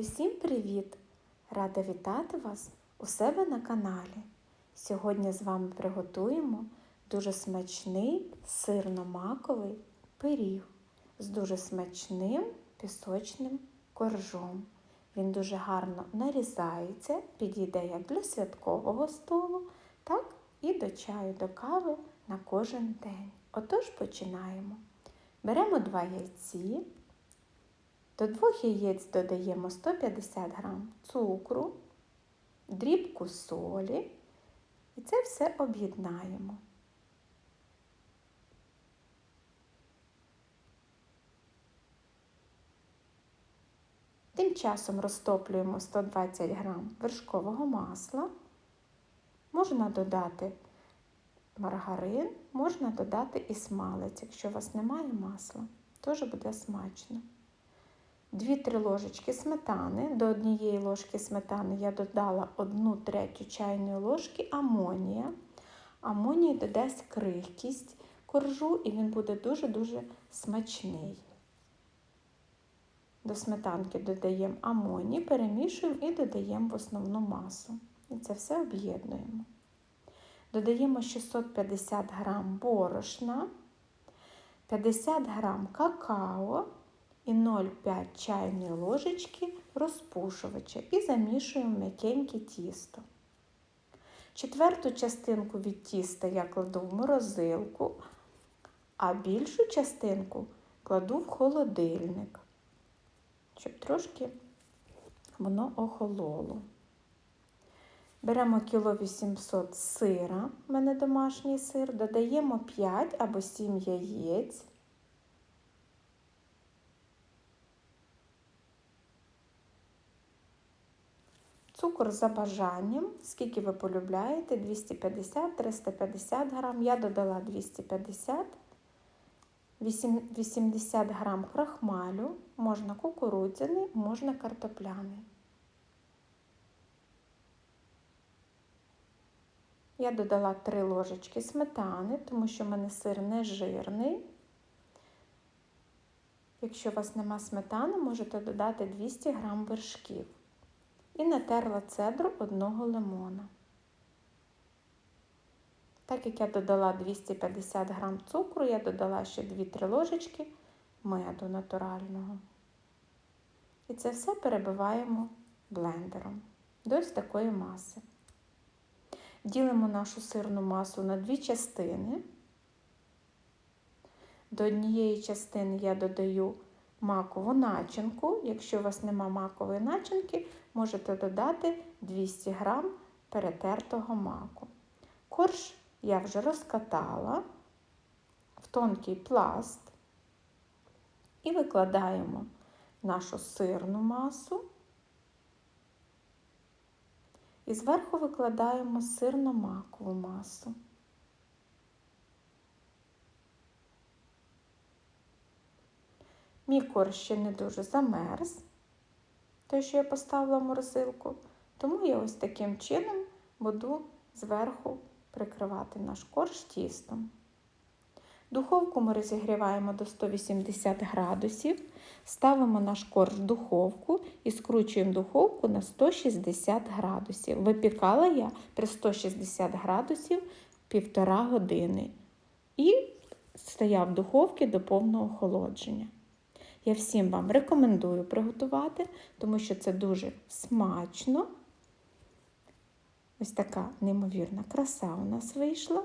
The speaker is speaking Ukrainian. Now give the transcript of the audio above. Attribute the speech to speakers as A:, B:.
A: Усім привіт! Рада вітати вас у себе на каналі. Сьогодні з вами приготуємо дуже смачний сирно-маковий пиріг з дуже смачним пісочним коржом. Він дуже гарно нарізається, підійде як для святкового столу, так і до чаю, до кави на кожен день. Отож починаємо. Беремо два яйці. До двох яєць додаємо 150 г цукру, дрібку солі і це все об'єднаємо. Тим часом розтоплюємо 120 г вершкового масла. Можна додати маргарин, можна додати і смалець, якщо у вас немає масла, теж буде смачно. 2-3 ложечки сметани. До однієї ложки сметани я додала 1 третю чайної ложки амонія. Амоній додасть крихкість коржу і він буде дуже-дуже смачний. До сметанки додаємо амоній, перемішуємо і додаємо в основну масу. І це все об'єднуємо. Додаємо 650 г борошна, 50 г какао і 0,5 чайної ложечки розпушувача і замішуємо м'якеньке тісто. Четверту частинку від тіста я кладу в морозилку, а більшу частинку кладу в холодильник, щоб трошки воно охололо. Беремо кіло 800 сира, в мене домашній сир, додаємо 5 або 7 яєць. Цукор за бажанням, скільки ви полюбляєте, 250-350 грам. Я додала 250, 80 грам крахмалю, можна кукурудзяний, можна картопляний. Я додала 3 ложечки сметани, тому що в мене сир не жирний. Якщо у вас нема сметани, можете додати 200 грам вершків і натерла цедру одного лимона. Так як я додала 250 г цукру, я додала ще 2-3 ложечки меду натурального. І це все перебиваємо блендером до ось такої маси. Ділимо нашу сирну масу на дві частини. До однієї частини я додаю макову начинку. Якщо у вас нема макової начинки, можете додати 200 г перетертого маку. Корж я вже розкатала в тонкий пласт і викладаємо нашу сирну масу. І зверху викладаємо сирно-макову масу. Мій корж ще не дуже замерз, той, що я поставила в морозилку, тому я ось таким чином буду зверху прикривати наш корж тістом. Духовку ми розігріваємо до 180 градусів, ставимо наш корж в духовку і скручуємо духовку на 160 градусів. Випікала я при 160 градусів півтора години і стояв в духовці до повного охолодження. Я всім вам рекомендую приготувати, тому що це дуже смачно. Ось така неймовірна краса у нас вийшла.